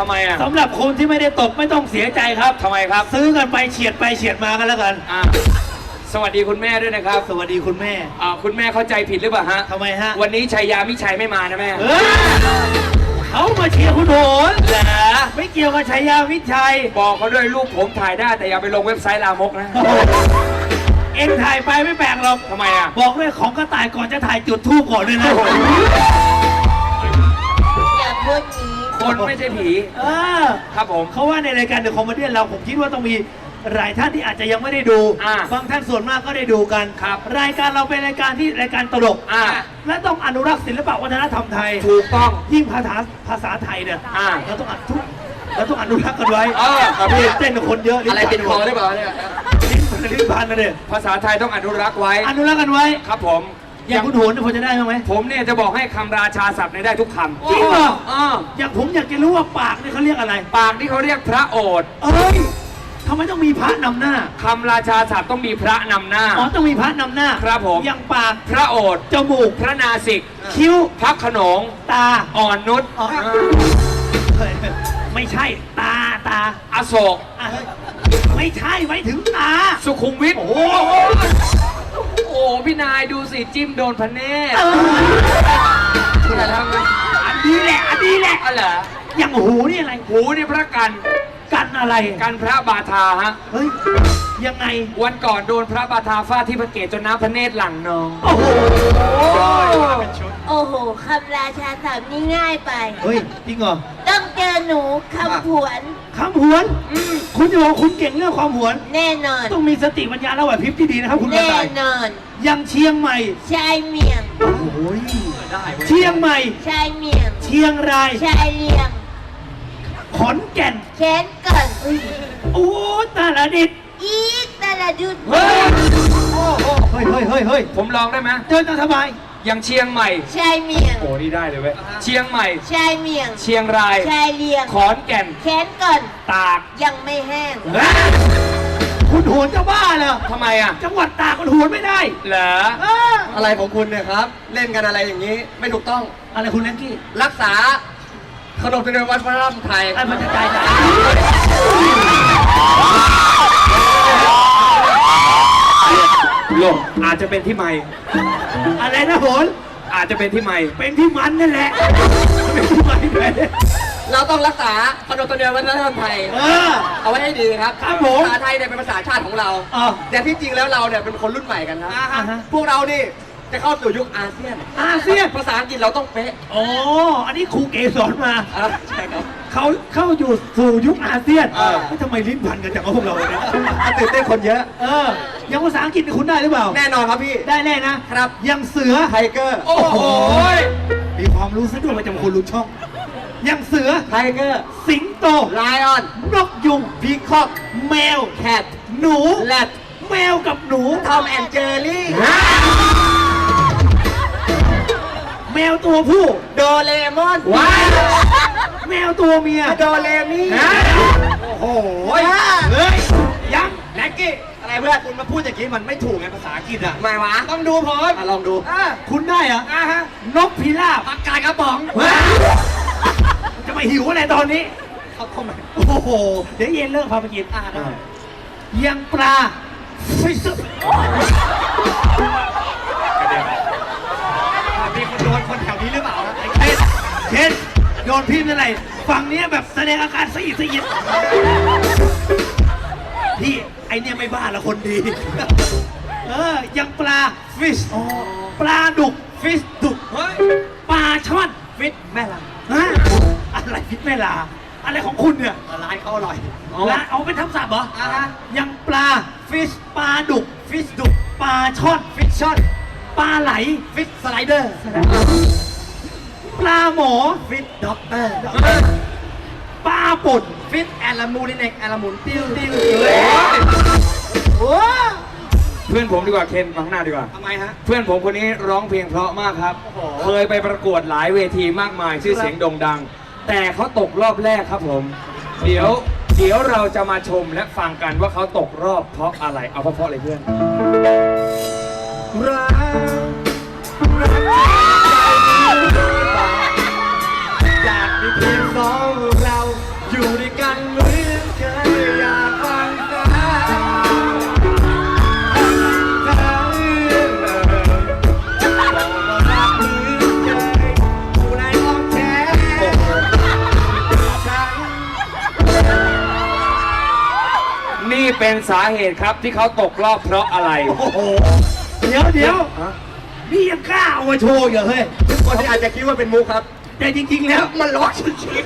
ทำไมอะสำหรับคนที่ไม่ได้ตกไม่ต้องเสียใจครับทำไมครับ ซื้อกันไปเฉียดไปเฉียดมากันแล้วกัน อะสวัสดีคุณแม่ด้วยนะครับสวัสดีคุณแม่อ่าคุณแม่เข้าใจผิดหรือเปล่าฮะทำไมฮะวันนี้ชัยยามิชัยไม่มานะแม่ เออเขามาเชียร์คุณโหนเหรอไม่เกี่ยวกับชัยยาวิชัย บอกเขาด้วยรูปผมถ่ายได้แต่อย่าไปลงเว็บไซต์ลามกนะ เอ็งถ่ายไปไม่แปลกหรอกทำไมอะ บอกด้วยของกระต่ายก่อนจะถ่ายจุดทูบก่อนด้วยนะ อย่าพูดนี้ คนไม่ใช่ผี เออครับผม เขาว่าในรายการเดอะคอมเมดี้เราผมคิดว่าต้องมีหลายท่านที่อาจจะยังไม่ได้ดู อ่าบางท่านส่วนมากก็ได้ดูกันครับรายการเราเป็นรายการที่รายการตลกอ่า และต้องอนุรักษ์ศิลปะวัฒนธรรมไทย ถูกต้อง ยิ่งภาษาภาษาไทยเนี่ยอ่าเราต้องอนุเราต้องอนุรักษ์กันไว้เออครับพี่ เต้นกับคนเยอะอะไรติดคอหรือเปล่าเนี่ยลิ้นพันลิ้นพันนะเนี่ยภาษาไทยต้องอนุรักษ์ไว้ อนุรักษ์กันไว้ ครับผม อย่างคุณโหนเนี่ยพอจะได้บ้างไหมผมเนี่ยจะบอกให้คำราชาศัพท์เนี่ยได้ทุกคำจริงเหรออ่าอย่างผมอยากจะรู้ว่าปากเนี่ยเขาเรียกอะไร ปากที่เขาเรียกพระโอษฐ์เอ้ยทำไมต้องมีพระนำหน้าคำราชาศัพท์ต้องมีพระนำหน้า อ๋อต้องมีพระนำหน้าครับผม อย่างปากพระโอษฐ์จมูกพระนาสิก คิ้วพระโขนง ตาอ่อนนุชอ๋อเฮ้ยไม่ใช่ตาตาอโศกอะเฮ้ยไม่ใช่ไว้ถึงตา สุขุมวิทโอ้โอ้โห โหพี่นายดูสิจิ้มโดนพระเนตรเออคุณอะไรทำไงอันนี้แหละ อันนี้แหละ อะไรอย่างหูนี่อะไร หูนี่พระกัน กันอะไร กันพระบาทาฮะ เฮ้ย ยังไง วันก่อนโดนพระบาทาฟาดที่พระเกศจนน้ำพระเนตรหลั่งนองโอ้โหโอ้โหคำราชาศัพท์นี่ง่ายไป เฮ้ย จริงเหรอ ต้องเจอหนูคำผวน คำหวนคุณจะบอกคุณเก่งเรื่องความหวน แน่นอน ต้องมีสติปัญญาและไหวพริบที่ดีนะครับ คุณกระแน่ต่ายนอนยังเชียงใหม่ชายเมียง โอ้ยเชียงใหม่ ชายเมียง เชียงราย ชายเลียง ขอนแก่น แขนก่อนโอ้ตาละดิดอีกตะละดุดเฮ้ย เฮ้ยเฮ้ยเฮ้ยเฮ้ยผมลองได้ไหมเดินตามสบาย อย่างเชียงใหม่ ชายเมียง โอ้นี่ได้เลยเว้ย เชียงใหม่ ชายเมียง เชียงราย ชายเลียง ขอนแก่น แขนก่อน ตากยังไม่แห้งเฮ้ยคุณโหนจะบ้าเหรอทำไมอะ จังหวัดตากคุณโหนไม่ได้เหรอ เอออะไรของคุณเนี่ยครับ เล่นกันอะไรอย่างนี้ไม่ถูกต้องอะไรคุณแลงกี้รักษาขนบธรรมเนียมวัฒนธรรมไทย ไอ้มันจะตายจ้ะ ลงอาจจะเป็นที่ไม่อะไรนะโหนอาจจะเป็นที่ไม่เป็นที่มันนั่นแหละเป็นที่มันด้วยเราต้องรักษาขนบธรรมเนียมวัฒนธรรมไทย เออ เอาไว้ให้ดีครับครับผมภาษาไทยเนี่ยเป็นภาษาชาติของเรา อะแต่ที่จริงแล้วเราเนี่ยเป็นคนรุ่นใหม่กันครับ อ่าฮะ พวกเรานี่จะเข้าสู่ยุคอาเซียน อาเซียนภาษาอังกฤษเราต้องเป๊ะอ๋ออันนี้ครูเกสอนมา อะใช่ครับ เขาเข้าอยู่สู่ยุคอาเซียนเออ เฮ้ยทำไมลิ้นพันกันจังวะพวกเราเนี่ยตื่นเต้นคนเยอะ เออยังภาษาอังกฤษนี่คุณได้หรือเปล่า แน่นอนครับพี่ ได้แน่นะครับ ยังเสือ ไทเกอร์ โอ้โหมีความรู้ซะด้วยประจำคนรู้ช่อง ยังเสือ ไทเกอร์ สิงโต ไลออน นกยุง พีคอก แมว แคท หนู แรด แมวกับหนู ทอมแอนเจอรี่ แมวตัวผู้โดเรมอนว้ายแมวตัวเมียโดเรมี่ฮะโอ้โหเฮ้ยยังแล็กกี้อะไรเพื่อนคุณมาพูดอย่างนี้มันไม่ถูกไงภาษาอังกฤษอะไม่วะต้องดูพร้อมลองดูอะคุณได้เหรออะฮะนกพิราบปากกาดกระป๋องจะมาหิวอะไรตอนนี้เขาเข้ามาโอ้โหเดี๋ยวเย็นเลิกพาไปกินอ่าได้ยังปลาฟิช มีคนโดนคนแถวนี้หรือเปล่านะ เช่นเช่นโยนพิมพ์อะไรฝั่งเนี้ยแบบแสดงอาการสะอิดสะอิดพี่ไอเนี่ยไม่บ้าละคนดี เออยังปลาฟิชปลาดุกฟิชดุกเฮ้ยปลาช่อนฟิตแม่ลังฮะอะไรฟิชแม่ลา อะไรของคุณเนี่ยร้านเขาอร่อยละเอาเป็นทับศัพท์เหรออ่าฮะ ยังปลาฟิชปลาดุกฟิชดุกปลาช่อนฟิตชั่นปลาไหลฟิตสไลเดอร์ ปลาหมอ ฟิตด็อกเตอร์ปลาป่นฟิตแอลามูนิเน็กแอลามูนติ้วติ้วโอ้เพื่อนผมดีกว่าเคนมาข้างหน้าดีกว่า ทำไมฮะ เพื่อนผมคนนี้ร้องเพลงเพราะมากครับ โอ้โห เคยไปประกวดหลายเวทีมากมายชื่อเสียงโด่งดัง แต่เขาตกรอบแรกครับผม เดี๋ยวเดี๋ยวเราจะมาชมและฟังกันว่าเขาตกรอบเพราะอะไรเอาเพราะๆเลยเพื่อน รักรักใจมีหรื อยากมีเพียงสองเราอยู่ด้วยกันเหมือนเคยอยากฟังเธอเธอบอกว่ารักเหมือนเคยอยู่ในอ้อมแขนฉัน นี่เป็นสาเหตุครับที่เขาตกรอบเพราะอะไร เดี๋ยวเดี๋ยว นี่ยังกล้าเอามาโชว์อยู่เหรอเฮ้ยคนที่อาจจะคิดว่าเป็นมุกครับแต่จริงๆแล้วมันร้องจริง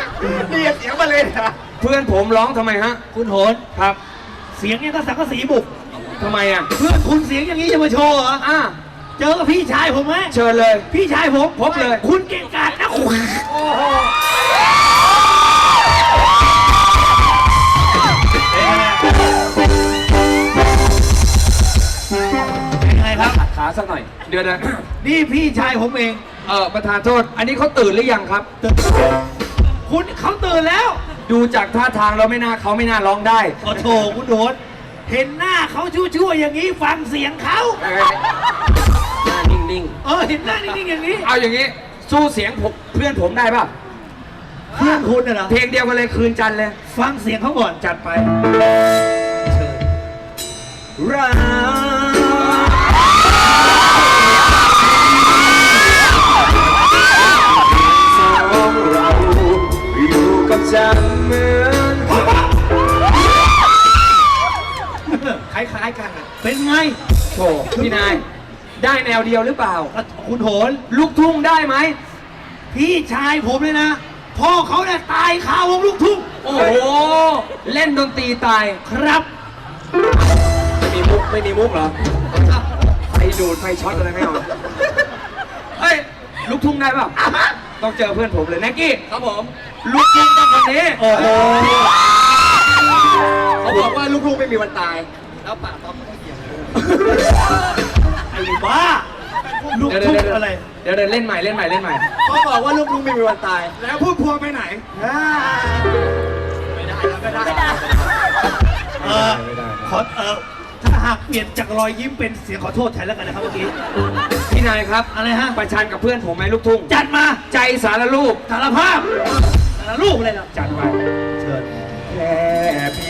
ๆนี่เสียงมาเลยนะเพื่อนผมร้องทำไมฮะ คุณโหนครับ เสียงยังก็สังกะสีบุกทำไมอะ เพื่อนคุณเสียงอย่างนี้จะมาโชว์เหรออะเจอกับพี่ชายผมไหมเชิญเลย พี่ชายผมพบเลย คุณเก่งกาจนะคุณโอ้โห สักหน่อย เดี๋ยวนะ นี่พี่ชายผมเอง เออประธานโทษ อันนี้เขาตื่นหรือยังครับ คุณเขาตื่นแล้วดูจากท่าทางแล้วไม่น่าเขาไม่น่าร้องได้โอ้โถคุณโหนเห็นหน้าเขาชั่วๆอย่างนี้ฟังเสียงเขาหน้านิ่งเออเห็นหน้านิ่งๆอย่างนี้ ๆ เอาอย่างนี้ สู้เสียงผมเพื่อนผมได้ป่ะ เพื่อนคุณน่ะเหรอเพลงเดียวกันเลยคืนจันทร์เลย ฟังเสียงเขาก่อนจัดไปรัก ได้แนวเดียวหรือเปล่า คุณโหนลูกทุ่งได้ไหม พี่ชายผมเลยนะพ่อเขาเนี่ยตายคาวงลูกทุ่งโอ้โห เล่นดนตรีตายครับไม่มีมุกไม่มีมุกเหรอไฟดูดไฟช็อตอะไรไม่เอาเฮ้ยลูกทุ่งได้เปล่าต้องเจอเพื่อนผมเลยแน็กกี้ครับผม ลูกทุ่งต้องคนนี้โอ้โหเขาบอกว่าลูกๆไม่มีวันตายแล้วป่าป๊อปก็เขียนไอ้ บ้าลูกเดี๋ยวทุ่งเดี๋ยวอะไร เดี๋ยวเดี๋ยวเล่นใหม่เล่นใหม่เล่นใหม่เขาบอกว่าลูกๆไม่มีวันตายแล้วพูดพวงไปไหนไม่ได้แล้วไม่ได้เออขอเออถ้าหากเปลี่ยนจากรอยยิ้มเป็นเสียงขอโทษแทนแล้วกันนะครับเมื่อกี้ พี่นายครับอะไรฮะ ประชันกับเพื่อนผมไหมลูกทุ่งจัดมาใจสารลูก สารภาพสารรูปอะไรล่ะจัดไปเชิญแค่เพี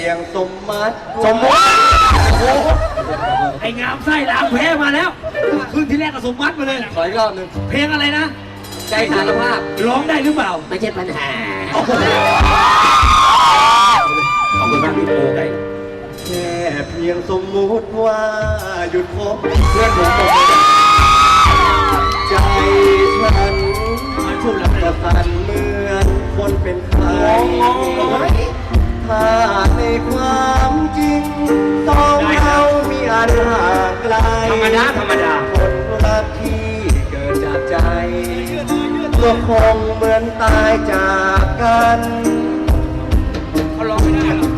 ยงสมมัติสมมติไอ้งามไส้ล้างแพ้มาแล้วขึ้นที่แรกกับสมมัติมาเลย ขออีกรอบหนึ่งเพลงอะไรนะ ใจสารภาพร้องได้หรือเปล่า ไม่ใช่ปัญหา ขอบคุณมากพี่ปูได้แค่เพียงสมมุติว่าหยุดพบเพื่อนผมบอกเลยใจฉันมาพูดแล้วก็สั่นเหมือนคนเป็นไข้ ถ้าในความจริงสองเรามีอันห่างไกลธรรมดาธรรมดา คนรักที่เกิดจากใจก็คงเหมือนตายจากกันเขาร้องไม่ได้หรอก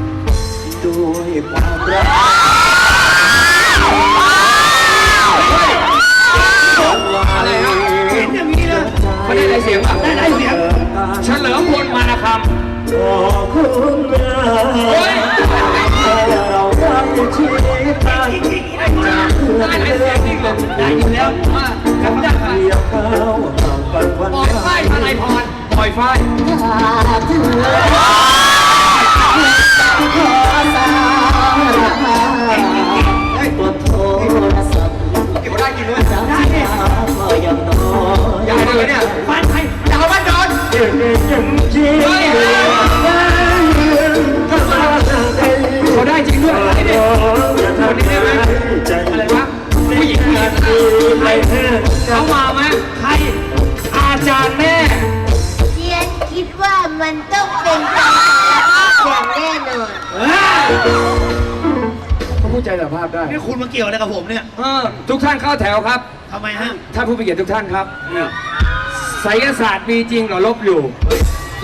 ด้วยความรักอะไรฮะเห็นอย่างนี้นะไม่ได้ไรเสียงอะได้ได้เสียงเฉลิมพลมานะค ขอคุณนะโอ้ยเราได้ชีวิตกันจริงๆได้มาำได้ไรเสียงจริงเลยได้อยู่แล้วมาจำได้เรียกเขาห่างกันวันปล่อยฝ้ายมายพรปล่อยฝ้ายให้ตัวโทรศัพท์เก็บได้กินด้วยได้เนี่ยพอยังน้อยอยากได้ไหมเนี่ยบ้านใครอยากเอาบ้านนอนยั เฮ้ยเขาได้จริงด้วยอะไรเนี่ยคนนี้ได้ไหมอะไรวะผู้หญิงผู้หญิงใครเขามาไหมใครอาจารย์แม่เจียนคิดว่ามันต้องเป็นการสารภาพอย่างแน่นอนเอ้ยเขาพูดใจสารภาพได้นี่คุณมาเกี่ยวอะไรกับผมเนี่ยเออทุกท่านเข้าแถวครับทำไมฮะท่านผู้มีเกียรติทุกท่านครับไสยศาสตร์มีจริงเหรอลบอยู่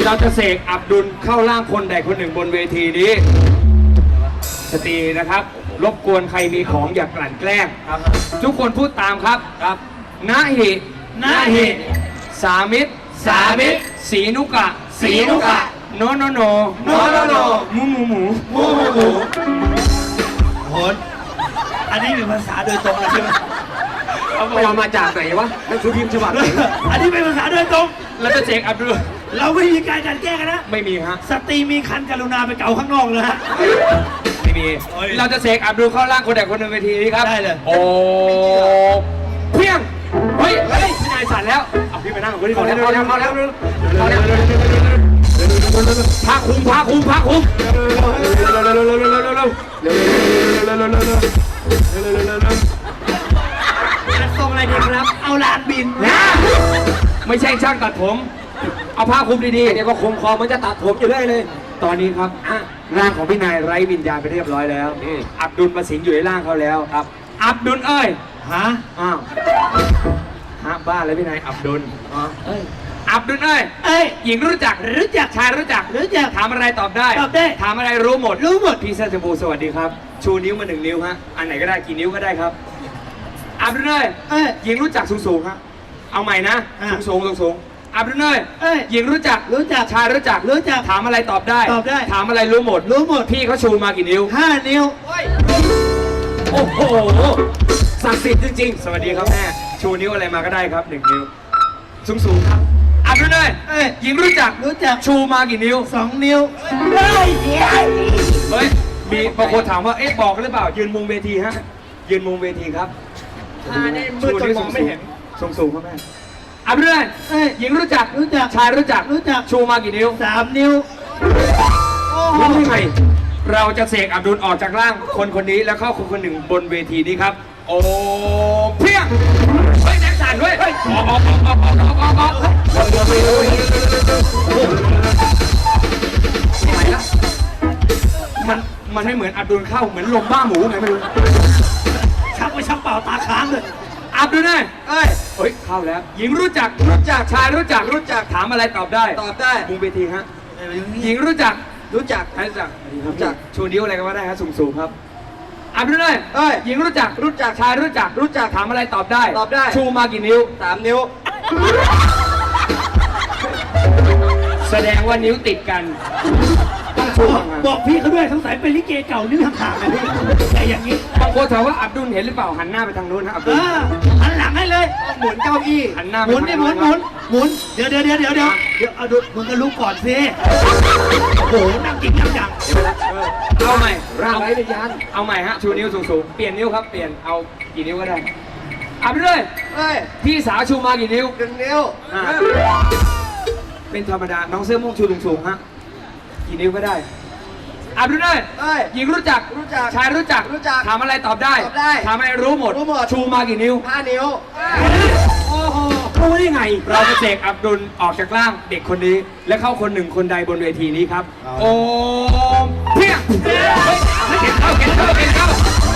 เราจะเสกอับดุลเข้าร่างคนใดคนหนึ่งบนเวทีนี้ สตรีนะครับ รบกวนใครมีของอย่ากลั่นแกล้งครับ ทุกคนพูดตามครับครับนาหินาหิสามิตรสามิตรสีนุกะสีนุกะ โนโนโนโนโนโนหมูหมูหมูหมูหมูหมูโหนอันนี้เป็นภาษาโดยตรงเลยใช่ไหมเอาไปเอามาจากไหนวะนั่นคือพิมพ์ฉบับไหนอันนี้เป็นภาษาโดยตรงเราจะเสกอับดุลเราไม่มีการการแก้กันนะ ไม่มีฮะ สตรีมีคันกรุณาไปเก่าข้างนอกเลยฮะไม่มีเฮ้ย เราจะเสกอับดุลเข้าร่างคนใดคนหนึ่งเวทีนี้ครับได้เลย โอ้เพียงเฮ้ยเฮ้ยพี่นายสั่นแล้วเอาพี่ไปนั่งกับคนที่เขาแล้วเขาแล้วเขาแล้วเขาแล้วพาคุมพาคุมพาคุมจะส่งอะไรดีครับ เอาลานบิน นะไม่ใช่ช่างตัดผม เอาผ้าคลุมดีๆเนี่ยก็คุมคอมันจะตัดผมอยู่เรื่อยเลย ตอนนี้ครับร่างของพี่นายไร้วิญญาณไปเรียบร้อยแล้วอืม อับดุลมาสิงอยู่ในร่างเขาแล้วครับ อับดุลเอ้ยฮะอ้าวฮะบ้าเลยพี่นายอับดุลอ๋อเอ้ยอับดุลเอ้ยเอ้ย หญิงรู้จักรู้จักชายรู้จักรู้จักถามอะไรตอบได้ตอบได้ ถามอะไรรู้หมดรู้หมดพี่เสื้อชมพูสวัสดีครับ ชูนิ้วมาหนึ่งนิ้วฮะอันไหนก็ได้กี่นิ้วก็ได้ครับ อับดุลเอ้ย เอ้ย หญิงรู้จักสูงสูงๆฮะเอาใหม่นะ อะ สูงสูงสูงสูง อับดุลเอ้ยเอ้ยหญิงรู้จักรู้จัก ชายรู้จักรู้จักถามอะไรตอบได้ ตอบได้ ถามอะไรรู้หมด รู้หมด พี่เขาชูมากี่นิ้ว ห้านิ้ว โอ้โหศักดิ์สิทธิ์จริงๆ สวัสดีครับแม่ ชูนิ้วอะไรมาก็ได้ครับหนึ่งนิ้ว สูงสูงๆครับอับดุลเอ้ยเอ้ยหญิงรู้จักรู้จัก ชูมากี่นิ้ว สองนิ้วเฮ้ยเดี๋ยวเฮ้ย มีบางคนถามว่า เอ๊ะ บอกหรือเปล่า ยืนมุมเวทีฮะ ยืนมุมเวทีครับ อ่านี่มืดจนมองไม่เห็น สูงสูงๆครับแม่ อับดุลเอ้ยเอ้ยหญิงรู้จัก รู้จัก ชายรู้จัก รู้จัก ชูมากี่นิ้วสามนิ้วรู้ได้ไงเราจะเสกอับดุลออกจากร่างคนคนนี้แล้วเข้าคนคนหนึ่งบนเวทีนี้ครับ โอ้เพียง เฮ้ยแดงสั่นด้วยเฮ้ยออกออกออกออกออกออกออกออกไม่ไหวละมันมันไม่เหมือนอับดุลเข้าเหมือนลมบ้าหมูไงไม่รู้ ชักไปชักเปล่าตาค้างเลย อับดุลเนี่ยเอ้ย เฮ้ยเข้าแล้ว หญิงรู้จักรู้จักชายรู้จักรู้จักถามอะไรตอบได้ตอบได้มุมเวทีฮะหญิงรู้จักรู้จักใครรู้จักรู้จักชูนิ้วอะไรก็ว่าได้ครับสูงสูงๆครับอับดุลเลยเอ้ยหญิงรู้จักรู้จักชายรู้จักรู้จักถามอะไรตอบได้ตอบได้ชูมากี่นิ้วสามนิ้ว แสดงว่านิ้วติดกันต้องชูบอกห่างบอกพี่เขาด้วยสงสัยเป็นลิเกเก่านิ้วห่างๆนะพี่แต่อย่างนี้ๆบาง คนถามว่าอับดุลเห็นหรือเปล่าหันหน้าไปทางนู้นนะอับเอดุล อหันหลังให้เลย หมุนเก้าอี้หันหน้าหไปมุนทางดิหมุนหมุนหมุนเดี๋ยวเดี๋ยวเดี๋ยวเดี๋ยวเดี๋ยวเดี๋ยวเอาดูมึงก็ลุกก่อนสิโอ้โหนั่งจริงนั่งจังเอาใหม่ร่างเอาไร้วิญญาณ เอาใหม่ฮะชูนิ้วสูงสูงๆ เปลี่ยนนิ้วครับ เปลี่ยน เอากี่นิ้วก็ได้อับดุลเลยเอ้ยพี่สาวชูมากี่นิ้ว หนึ่งนิ้วอ่า เป็นธรรมดา น้องเสื้อม่วงชูสูงสูงๆฮะ กี่นิ้วก็ได้ อับดุลเลยเอ้ย หญิงรู้จักรู้จักชายรู้จักรู้จักถามอะไรตอบได้ตอบได้ถามอะไรรู้หมดรู้หมด ชูมากี่นิ้ว ห้านิ้ว โอ้โห รู้ได้ไง เราจะเสกอับดุลออกจากร่างเด็กคนนี้ และเข้าคนหนึ่งคนใดบนเวทีนี้ครับ โอ้เพียงเฮ้ยเก็บเข้าเก็บเข้าเก็บเข้า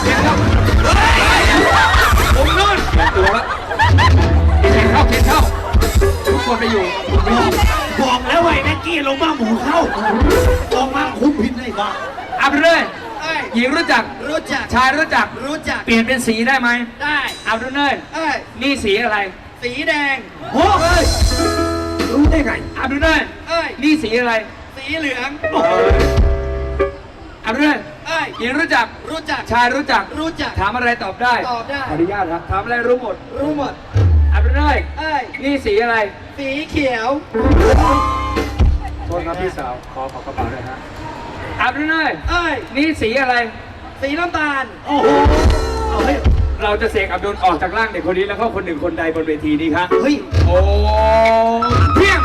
เก็บเข้าเฮ้ยผมนู่นเก็บตัวแล้วเก็บเข้าเก็บเข้าทุกคนไปอยู่ไปอยู่ บอกแล้วไอ้แน็กกี้ลงมาหมูเข้าลงมาคุ้มผิดได้บ้าอับดุลเลยเอ้ยหญิงรู้จัก รู้จัก ชายรู้จัก รู้จัก เปลี่ยนเป็นสีได้ไหม ได้อับดุลเลยเอ้ย นี่สีอะไร สีแดงโอ้ยรู้ได้ไงอับดุลเลยเอ้ย นี่สีอะไร สีเหลืองอับดุลเลยเอ้ย หญิงรู้จัก รู้จัก ชายรู้จัก รู้จัก ถามอะไรตอบได้ ตอบได้ ขออนุญาตครับถามอะไรรู้หมด รู้หมด อับดุลเลยเอ้ยนี่สีอะไร สีเขียวโทษครับพี่สาว ขอขอกระเป๋าหน่อยฮะอับดุลเลยเอ้ยนี่สีอะไร สีน้ำตาลโอ้โหเอาเฮ้ยเราจะเสกอับดุลออกจากร่างเด็กคนนี้แล้วเข้าคนหนึ่งคนใดบนเวทีนี้ครับเฮ้ยโอ้เพียง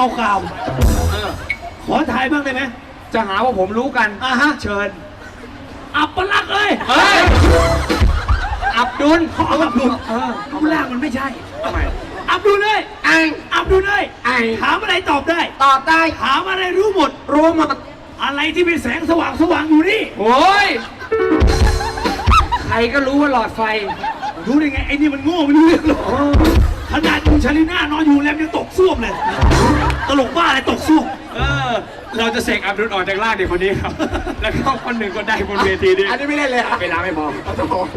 มือนคนเมากาว เออขอถ่ายบ้างได้ไหมจะหาว่าผมรู้กัน อะฮะ เชิญ อับปลักษณ์เลยเฮ้ย อับดุลขออับดุลเออรูปร่างมันไม่ใช่ ทำไมอับดุลเลยไออับดุลเลยไอถามอะไรตอบได้ตอบได้ถามอะไรรู้หมด รู้หมดอะไรที่เป็นแสงสว่างสว่างอยู่นี่ โอ้ย ใครก็รู้ว่าหลอดไฟ รู้ได้ไงไอ้นี่มันโง่ไม่รู้เรื่องหรอกขนาดอยู่ชาลิน่านอนอยู่แล้วยังตกซ่วมเลย ตลกบ้าอะไรตกซ่วมเออ เราจะเสกอับดุลออกจากร่างเด็กคนนี้ครับ แล้วก็คนหนึ่งคนใดบนเวทีนี้อันนี้ไม่เล่นเลยอะเวลาไม่พอเอาตัวโอ้โห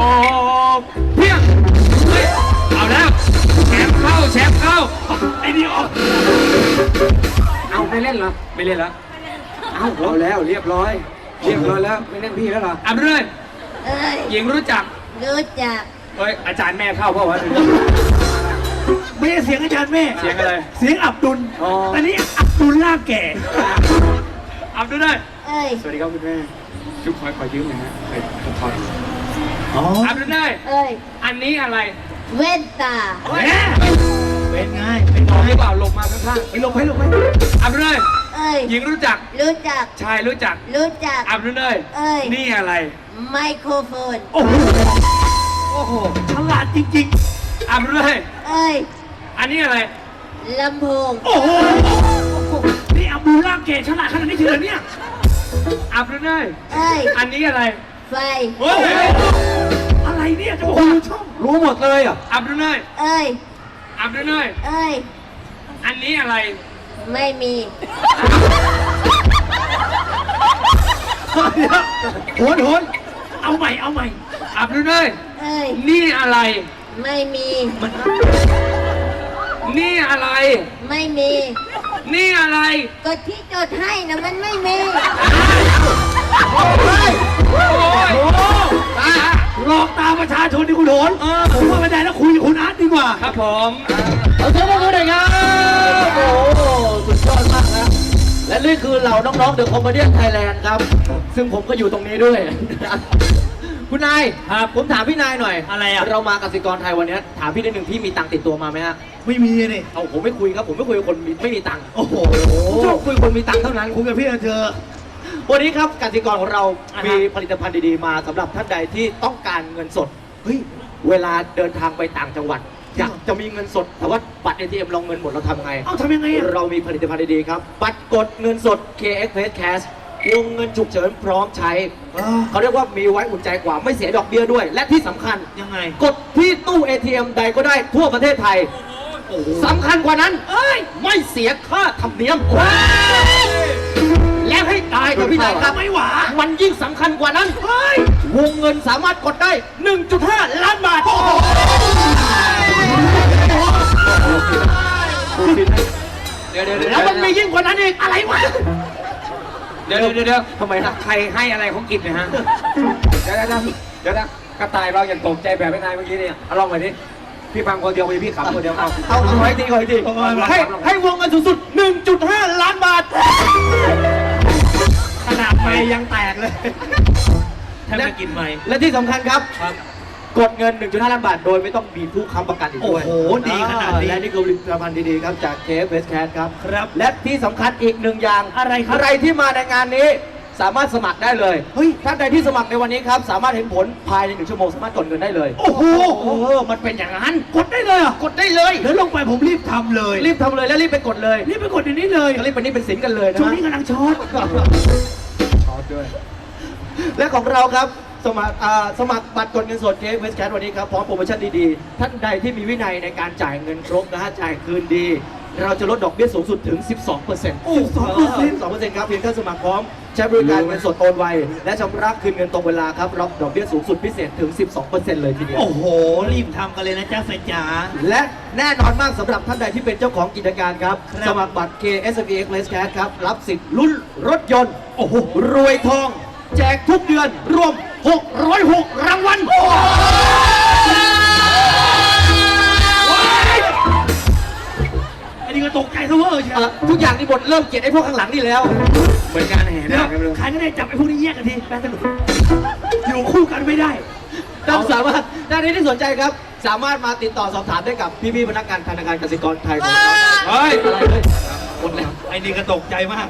โอ้โหเพียงเฮ้ยเอาแล้วแชมป์เข้าแชมป์เข้าไอ้นี่ออกเอาไม่เล่นเหรอไม่เล่นแล้วเอาเอาแล้วเรียบร้อย เรียบร้อยแล้วไม่เล่นพี่แล้วเหรออับดุลเลยเอ้ยหญิงรู้จักรู้จักเฮ้ยอาจารย์แม่เข้าเพราะว่า ไม่ใช่เสียงอาจารย์แม่ เสียงอะไร เสียงอับดุลอ๋อแต่นี่อับดุลล่างแก่ อับดุลเลยเอ้ย สวัสดีครับคุณแม่ชุบคอยขอยืมหน่อยฮะไปขออ๋ออับดุลเลยเอ้ย อันนี้อะไรเว้นตา แหมเป็นไง เป็นลไงงหรือเปล่าลงมาข้างไปลงไปลงไปๆอับดุลเลยเอ้ย หญิงรู้จัก รู้จัก ชายรู้จัก รู้จัก อับดุลเลยเอ้ย นี่อะไร ไมโครโฟน โอ้โห โอ้โห ฉลาดจริงอับดุลเลยเอ้ย อันนี้อะไร ลำโพงๆโอ้โห นี่อับดุลล่างแก่ฉลาดขนาดนี้เฉยเนี่ยอับดุลเลยเอ้ย อันนี้อะไรไฟโอ้โหอะไรเนี่ยจะบอกว่ารู้ช่องรู้หมดเลยอะอับดุลเลยเอ้ย อับดุลเลยเอ้ย อันนี้อะไร ไม่มี โหนโหนเอาใหม่เอาใหม่อับดุลเลยเอ้ย นี่อะไร ไม่มีนี่ อะไร ไม่มี นี่อะไรก็ที่จดให้นะมันไม่มี โอ้ยหลอกตาประชาชนที่คุณโหนผมว่าไม่ได้แล้วคุยกับคุณอาร์ตดีกว่า ครับผมเอาเสียงปรบมือหน่อยครับ โอ้โหสุดยอดมากนะ และนี่คือเหล่าน้องๆเดอะคอมเมดี้ไทยแลนด์ครับ ซึ่งผมก็อยู่ตรงนี้ด้วย คุณนายครับผมถามพี่นายหน่อยอะไรอะ เรามากสิกรไทยวันนี้ถามพี่นิดหนึ่งพี่มีตังค์ติดตัวมาไหมฮะไม่มีนี่เอาผมไม่คุยครับ ผมไม่คุยกับคนมีไม่มีตังค์โอ้โหผมชอบคุยกับคนมีตังค์เท่านั้น คุยกับพี่เธอวันนี้ครับกสิกรของเรา อ่าฮะ มีผลิตภัณฑ์ดีๆมาสำหรับท่านใดที่ต้องการเงินสด เฮ้ย เวลาเดินทางไปต่างจังหวัด อยากจะมีเงินสด แต่ว่าบัตร ATM เราเงินหมดเราทำไง เอาทำยังไงอะ เรามีผลิตภัณฑ์ดีๆครับ บัตรกดเงินสด KX Pay Cash วงเงินฉุกเฉินพร้อมใช้ เขาเรียกว่ามีไว้อุ่นใจกว่าไม่เสียดอกเบี้ยด้วย และที่สำคัญยังไง กดที่ตู้ ATM ใดก็ได้ทั่วประเทศไทยสำคัญกว่านั้นเอ้ยไม่เสียค่าธรรมเนียม แล้วให้ตายกับพี่นายครับไม่หวามันยิ่งสำคัญกว่านั้นเฮ้ยวงเงินสามารถกดได้ 1.5 ล้านบาทเดี๋ยวเดี๋ยวเดี๋ยวแล้วมันมียิ่งกว่านั้นอีกอะไรวะ เดี๋ยวเดี๋ยวเดี๋ยวทำไมนะใครให้อะไรเขากินเนะฮะ เดี๋ยวเดี๋ยวเดี๋ยวนะกระต่ายเราอย่างตกใจแบบไม่นายเมื่อกี้เนี่ยเอาลองไปดิพี่ฟังคนเดียวไปพี่ขำคนเดียวเอาเอาเอาไว้ทีขออีกทีให้ให้วงเงินสูงสุด 1.5 ล้านบาท ขนาดไม่ยังแตกเลย แทบจะกินไม่และที่สำคัญครับ กดเงิน 1.5 ล้านบาท โดยไม่ต้องมีผู้ค้ำประกันอีกด้วยโอ้โหดีขนาดนี้ และนี่คือผลิตภัณฑ์ดีๆครับจาก KFS Cash ครับ ครับ และที่สำคัญอีกหนึ่งอย่างอะไรครับอะไรที่มาในงานนี้สามารถสมัครได้เลยเฮ้ยท่านใดที่สมัครในวันนี้ครับ สามารถเห็นผลภายในหนึ่งชั่วโมงสามารถกดเงินได้เลย โอ้โหเออมันเป็นอย่างนั้น กดได้เลยเหรอะกดได้เลยเดี๋ยวลงไปผมรีบทำเลยรีบทำเลยและรีบไปกดเลยรีบไปกดเดี๋ยวนี้เลยรีบไปนี่เป็นสินกันเลยนะช่วงฮะ นี้กำลังช็อตขอด้วย และของเราครับ สมัครอ่าสมัครบัตรกดเงินสดเคเวสแคทวันนี้ครับพร้อมโปรโมชั่นดีๆ ท่านใดที่มีวินัยในการจ่ายเงินครบนะฮะจ่ายคืนดี เราจะลดดอกเบี้ยสูงสุดถึง 12%โอ้12% 12%ครับเพียงแค่สมัครพร้อม ใช้บริการเงินสดโอนไว และชำระคืนเงินตรงเวลาครับรับดอกเบี้ยสูงสุดพิเศษถึง 12%เลยทีเดียว โอ้โห รีบทำกันเลยนะจ๊ะแฟนจ๋า และแน่นอนมากสำหรับท่านใดที่เป็นเจ้าของกิจการครับ ครับ สมัครบัตร KSB Express Cash ครับ รับสิทธิ์ลุ้นรถยนต์ โอ้โห รวยทอง แจกทุกเดือน รวม 606 รางวัลอันนี้ก็ตกใจซะเวอร์ใช่ไหมเอ่อทุกอย่างนี่บทเริ่มเกลียดไอ้พวกข้างหลังนี่แล้ว เหมือนงานแห่เดี๋ยนาวคกันเลยใครก็ได้จับไอ้พวกนี้แยกกันทีแปลสนุกอยู่คู่กันไม่ได้ท่านสามารถท่านใดที่สนใจครับ สามารถมาติดต่อสอบถามได้กับพี่ๆพนักงานธนาคารกสิกรไทยของเราเฮ้ยอะไรเลย หมดแล้วไอ้นี่ก็ตกใจมาก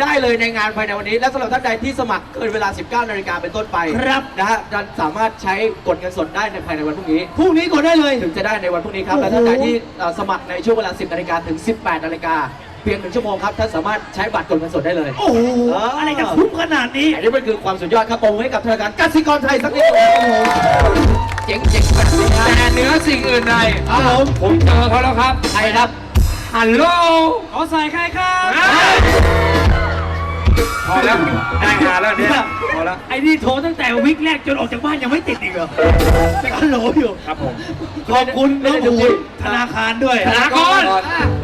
ได้เลยในงานภายในวันนี้ และสำหรับท่านใดที่สมัครเกินเวลา 19นาฬิกาเป็นต้นไปครับนะฮะท่านสามารถใช้กดเงินสดได้ในภายในวันพรุ่งนี้ พรุ่งนี้กดได้เลย ถึงจะได้ในวันพรุ่งนี้ครับโอ้และโหท่านใดที่เอ่อสมัครในช่วงเวลา 10นาฬิกาถึง 18นาฬิกาเพียงหนึ่งชั่วโมงครับท่านสามารถใช้บัตรกดเงินสดได้เลย โอ้โหเอออ อะไรจะคุ้มขนาดนี้ อันนี้มันคือความสุดยอดครับปรบมือให้กับธนาคารกสิกรไทยสักนิดหนึ่งโอ้โหเจ๋งเจ๋งแบบนี้นะแต่เหนือสิ่งอื่นใดครับผมผมเจอเขาแล้วครับ ใครครับ ฮัลโหลขอใส่ใครครับพอแล้วได้งานแล้วเนี่ยพอแล้วไอ้นี่โทรตั้งแต่วิกแรกจนออกจากบ้านยังไม่ติดอีกเหรอฮัลโหลอยู่ ครับผมขอบคุณน้องอูนธนาคารด้วยธนาคาร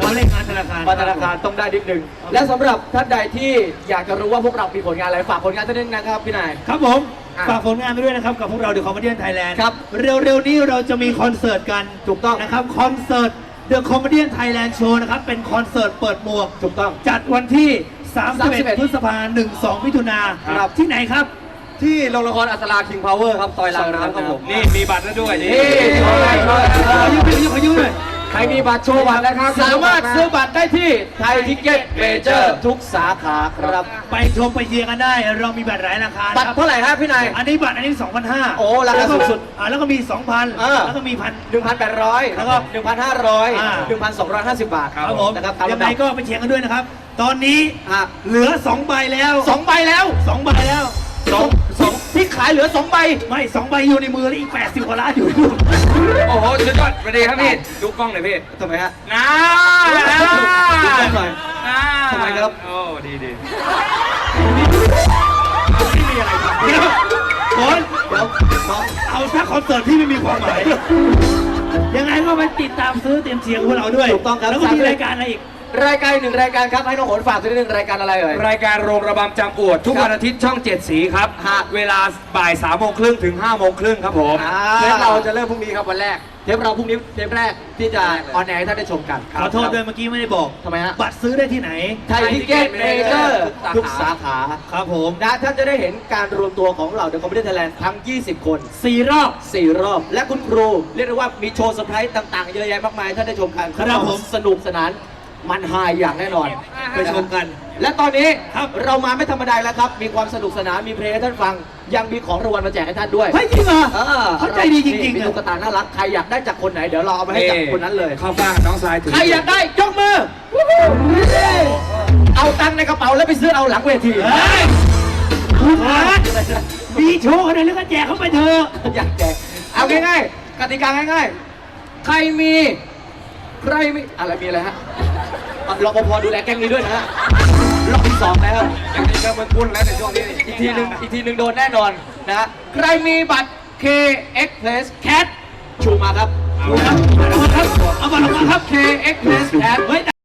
มาเล่นงานธนาคารมาธนาคารต้องได้นิดนึง และสำหรับท่านใดที่อยากจะรู้ว่าพวกเรามีผลงานอะไร ฝากผลงานสักนิดนะครับพี่นายครับผมอะฝากผลงานไปด้วยนะครับ กับพวกเราเดอะคอมเมดี้ไทยแลนด์ครับเร็วๆนี้เราจะมีคอนเสิร์ตกันถูกต้องนะครับคอนเสิร์ต The Comedian Thailand Show นะครับ เป็นคอนเสิร์ตเปิดหมวก ถูกต้อง จัดวันที่ 31 31พฤษภาคม1 2มิถุนาครับ ที่ไหนครับ ที่โรงละครอัศราคิงพาวเวอร์ครับซอยรางน้ำครับผม นี่มีบัตรแล้วด้วย นี่นี่โชว์เลยโชว์เลยขอยืมขอยืมขอยืมเลย ใครมีบัตรโชว์บัตรนะครับสามารถซื้อบัตรได้ที่ไทยทิกเก็ตเมเจอร์ทุกสาขาครับ ไปชมไปเชียร์กันได้ เรามีบัตรหลายราคาบัตรนะครับเท่าไหร่ครับพี่นาย อันนี้บัตรอันนี้ 2,500โอ้ราคาสูงสุด อ่าแล้วก็มีเออ2,000แล้วก็มีพัน 1,800 แล้วก็1,500อ่า1,250 บาทครับผมนะครับตามยังลำไงดับก็ไปเชียร์กันด้วยนะครับ ตอนนี้อะเหลือ 2 ใบแล้ว สองใบแล้ว 2 ใบแล้ว สองสองที่ขายเหลือสองใบ ไม่สองใบอยู่ในมือแล้วอีก80กว่าล้านอยู่ในมือโอ้โหสุดยอดสวัสดีครับพี่ ดูกล้องหน่อยพี่ทำไมฮะน้าดูกล้องหน่อยน้าทำไมครับ โอ้ดีดีเดี๋ยวฝนเดี๋ยวน้องเอาซะคอนเสิร์ตที่ไม่มีความหมายยังไงก็ไปติดตามซื้อเตรียมเชียร์พวกเราด้วยถูกต้องครับแล้วก็มีรายการอะไรอีก รายการหนึ่งรายการครับให้น้องโหนฝากสักนิดนึงรายการอะไรเอ่ย รายการโรงระบำจำอวด ทุกวันอาทิตย์ช่องเจ็ดสีครับ ฮะ เวลาบ่ายสามโมงครึ่งถึงห้าโมงครึ่งครับผมอ่าเทปเราจะเริ่มพรุ่งนี้ครับวันแรก เทปเราพรุ่งนี้เทปแรกที่จะออนแอร์ให้ท่านได้ชมกันขอโทษด้วยเมื่อกี้ไม่ได้บอก ทำไมฮะบัตรซื้อได้ที่ไหน ไทยทิเก็ตเมเจอร์ทุกสาขาครับผมนะท่านจะได้เห็นการรวมตัวของเหล่าเดอะคอมพิวเตอร์ไทยแลนด์ทั้ง 20 คน สี่รอบ4รอบ และคุณครู เรียกได้ว่ามีโชว์เซอร์ไพรส์ต่างๆ เยอะแยะมากมายท่านได้ชมกันครับผม สนุกสนาน มันฮาอย่างแน่นอนไปชมกัน และตอนนี้ครับเรามาไม่ธรรมดาแล้วครับ มีความสนุกสนานมีเพลงให้ท่านฟัง ยังมีของรางวัลมาแจกให้ท่านด้วยเฮ้ยจริงเหรอเออเขาใจดีจริงๆมีอะตุ๊กตาน่ารักใครอยากได้จากคนไหนเดี๋ยวเราเอาไปให้จากคนนั้นเลยเข้าฟ้างน้องทรายถึงใครอยากได้ยกมือเอาตังค์ในกระเป๋าแล้วไปซื้อเอาหลังเวทีเฮ้ยคุณอาร์ตมีโชว์อะไรแล้วก็แจกเข้าไปเถอะอยากแจกเอาง่ายๆกติกาง่ายๆ ใครมี ใครมีอะไรมีอะไรฮะอะ รปภดูแลแก๊งนี้ด้วยนะฮะรอบที่สองแล้ว อย่างนี้ก็มันคุ้นแล้วในช่วงนี้อีกทีหนึ่งอีกทีหนึ่งโดนแน่นอนนะฮะใครมีบัตร KX Plus Cat ชูมาครับเอามาครับเอามาลงมาครับ KX Plus Cat เฮ้ย